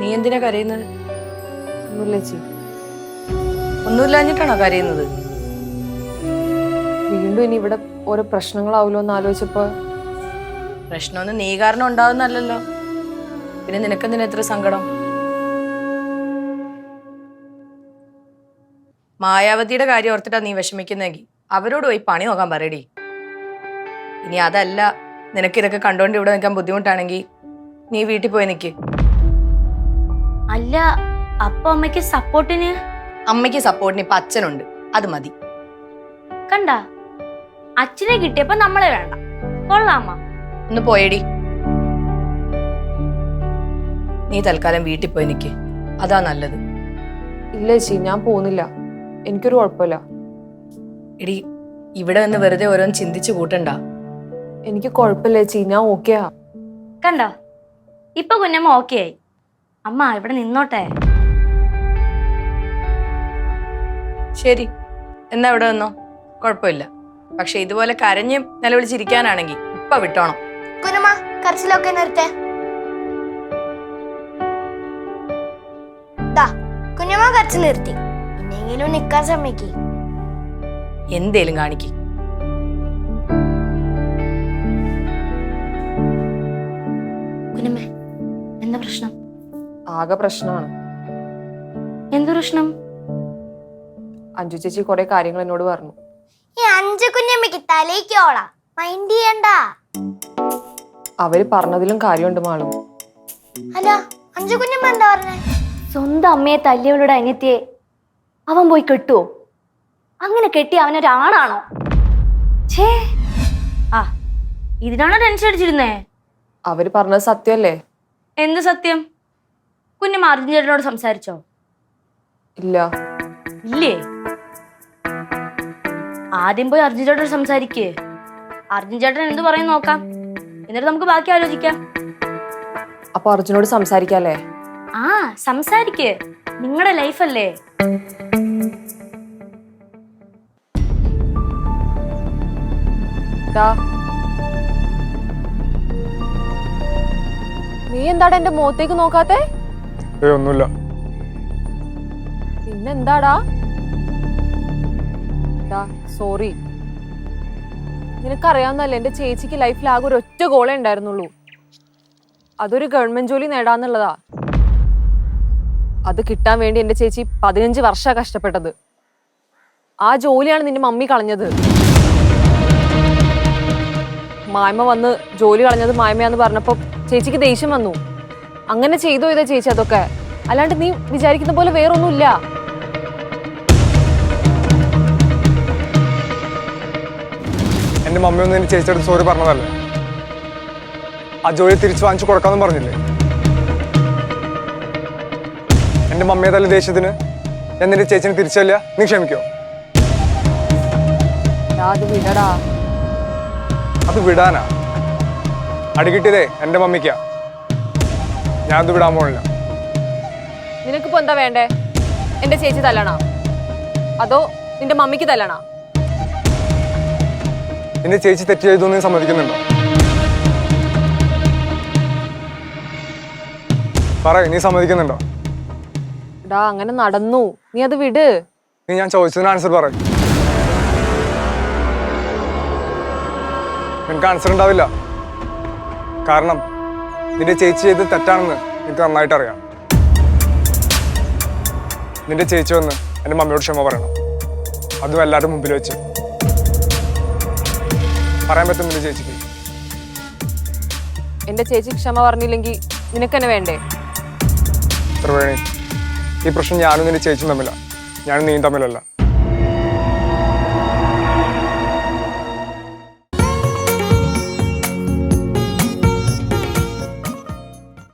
നീ എന്തിനാ കരയുന്നത്? ഒന്നുമില്ലാഞ്ഞിട്ടാണോ കരയുന്നത്? വീണ്ടും ഇനി ഇവിടെ ഓരോ പ്രശ്നങ്ങളാവുമല്ലോ എന്ന് ആലോചിച്ചപ്പോ? പ്രശ്നമൊന്നും നീ കാരണം ഉണ്ടാവുന്നല്ലോ പിന്നെ നിനക്കെന്തിനാ എത്ര സങ്കടം? മായാവതിയുടെ കാര്യം ഓർത്തിട്ടാ നീ വിഷമിക്കുന്നെങ്കിൽ അവരോട് പോയി പണി നോക്കാൻ പറയടി. ഇനി അതല്ല നിനക്ക് ഇതൊക്കെ കണ്ടുകൊണ്ട് ഇവിടെ നിൽക്കാൻ ബുദ്ധിമുട്ടാണെങ്കിൽ നീ വീട്ടിൽ പോയി നിൽക്ക് അല്ല അപ്പൊ അമ്മയ്ക്ക് സപ്പോർട്ടിന്? അമ്മയ്ക്ക് സപ്പോർട്ടിന് ഇപ്പൊ അച്ഛനുണ്ട്. അത് മതി. കണ്ട? അച്ഛനെ കിട്ടിയപ്പോ നമ്മളെ വേണ്ട. കൊള്ളാമ്മ ഒന്ന് പോയടി. നീ തൽക്കാലം വീട്ടിൽ പോയി നിൽക്ക് അതാ നല്ലത്. ഇല്ല ചേച്ചി ഞാൻ പോകുന്നില്ല. എനിക്കൊരു കുഴപ്പമില്ല. എടി ഇവിടെ നിന്ന് വെറുതെ ഓരോന്ന് ചിന്തിച്ചു കൂട്ടണ്ട. എനിക്ക് കുഴപ്പമില്ല ചേച്ചി. ഞാൻ ഓക്കെയാ കണ്ടോ? ഇപ്പൊ കുഞ്ഞമ്മ ഓക്കെ ആയി. അമ്മ ഇവിടെ നിന്നോട്ടെ. ശരി. എന്നാ ഇവിടെ വന്നോ? കുഴപ്പമില്ല. പക്ഷെ ഇതുപോലെ കരഞ്ഞ് നിലവിളിച്ചിരിക്കാനാണെങ്കിൽ ഇപ്പൊ വിട്ടോണം. കുനുമ കരച്ചിലൊക്കെ നിർത്തേ. ദാ കുഞ്ഞമ്മ നിർത്തി. എന്നെങ്കിലും നിക്കാൻ സമ്മതിക്ക് എന്തേലും കാണിക്ക്. കുഞ്ഞമ്മേ പ്രശ്നം ആകെ പ്രശ്നമാണ്. എന്തു പ്രശ്നം? അഞ്ജു ചേച്ചി കുറെ കാര്യങ്ങൾ എന്നോട് പറഞ്ഞു. ഈ അഞ്ച് തലേക്കോളാ മൈൻഡ് ചെയ്യണ്ട. അവർ പറഞ്ഞതിലും കാര്യമുണ്ട് മാളും. അല്ല അഞ്ചു കുഞ്ഞമ്മ എന്താ പറഞ്ഞേ? സ്വന്തം അമ്മയെ തല്ലിയവളുടെ അനിയത്തിയെ അവൻ പോയി കെട്ടുവോ? അങ്ങനെ കെട്ടി അവനൊരാണാണോ? ഛേ ആ ഇതിനാണോ ടെൻഷൻ അടിച്ചിരുന്നേ? അവർ പറഞ്ഞത് സത്യമല്ലേ? എന്ത് സത്യം? കുഞ്ഞമ്മ മാർജിനോട് സംസാരിച്ചോ? ഇല്ല. ഇല്ലേ? ആദ്യം പോയി അർജുൻ ചേട്ടനോട് സംസാരിക്കേ. അർജുൻ ചേട്ടൻ എന്ത് പറയും നോക്കാം. എന്നിട്ട് നമുക്ക് ബാക്കി ആലോചിക്കാം. അപ്പൊ അർജുനോട് സംസാരിക്കാല്ലേ? ആ സംസാരിക്കേ. നിങ്ങളുടെ ലൈഫല്ലേ. നീ എന്താടാ എന്റെ മുഖത്തേക്ക് നോക്കാത്തെ? ഒന്നുമില്ല പിന്നെന്താടാ? സോറി നിനക്കറിയാവുന്നല്ലേ എന്റെ ചേച്ചിക്ക് ലൈഫിൽ ആകെ ഒരു ഒറ്റ ഗോളേ ഉണ്ടായിരുന്നുള്ളൂ. അതൊരു ഗവൺമെന്റ് ജോലി നേടാന്നുള്ളതാ. അത് കിട്ടാൻ വേണ്ടി എന്റെ ചേച്ചി പതിനഞ്ച് വർഷമാണ് കഷ്ടപ്പെട്ടത്. ആ ജോലിയാണ് നിന്റെ മമ്മി കളഞ്ഞത്. മായ്മ വന്ന് ജോലി കളഞ്ഞത് മായ്മയാന്ന് പറഞ്ഞപ്പോ ചേച്ചിക്ക് ദേഷ്യം വന്നു. അങ്ങനെ ചെയ്തോ ഇതാ ചേച്ചി അതൊക്കെ. അല്ലാണ്ട് നീ വിചാരിക്കുന്ന പോലെ വേറൊന്നുമില്ല. എന്റെ മമ്മി ഒന്ന് എന്റെ ചേച്ചിയുടെ സോറി പറഞ്ഞതല്ലേ. ആ ജോലി തിരിച്ചു വാങ്ങിച്ചു കൊടുക്കാമെന്നും പറഞ്ഞില്ലേ? എന്റെ മമ്മിയെ തല്ല ദേഷ്യത്തിന് ഞാൻ നിന്റെ ചേച്ചിനെ തിരിച്ചല്ല നീ ക്ഷമിക്കോ? അത് വിടാനാ? അടി എന്റെ എന്റെ മമ്മിക്കാ ഞാനത് വിടാൻ പോണില്ല നിനക്കിപ്പോ എന്താ വേണ്ടേ? എന്റെ ചേച്ചി തല്ലണ? അതോ നിന്റെ മമ്മിക്ക് തല്ലണ? നിന്റെ ചേച്ചി തെറ്റ് ചെയ്തു നീ സമ്മതിക്കുന്നുണ്ടോ? പറ നീ സമ്മതിക്കുന്നുണ്ടോ? ഡാ അങ്ങനെ നടന്നു. നീ അത് വിട്. നീ ഞാൻ ചോദിച്ചതിന് ആൻസർ പറ നിനക്ക് ആൻസർ ഉണ്ടാവില്ല. കാരണം നിന്റെ ചേച്ചി ചെയ്ത് തെറ്റാണെന്ന് എനിക്ക് നന്നായിട്ട് അറിയാം നിന്റെ ചേച്ചി വന്ന് എന്റെ മമ്മിയോട് ക്ഷമ പറയണം. അതും എല്ലാവരുടെ മുമ്പിൽ വെച്ച്. പറയാൻ പറ്റും നിന്റെ ചേച്ചിക്ക്. എന്റെ ചേച്ചി ക്ഷമ പറഞ്ഞില്ലെങ്കിൽ നിനക്കെന്നെ വേണ്ടേ? ത്രിവേണി ഈ പ്രശ്നം ഞാനും നിന്റെ ചേച്ചിയും തമ്മിലാണ് ഞാനും നീയും തമ്മിലല്ല.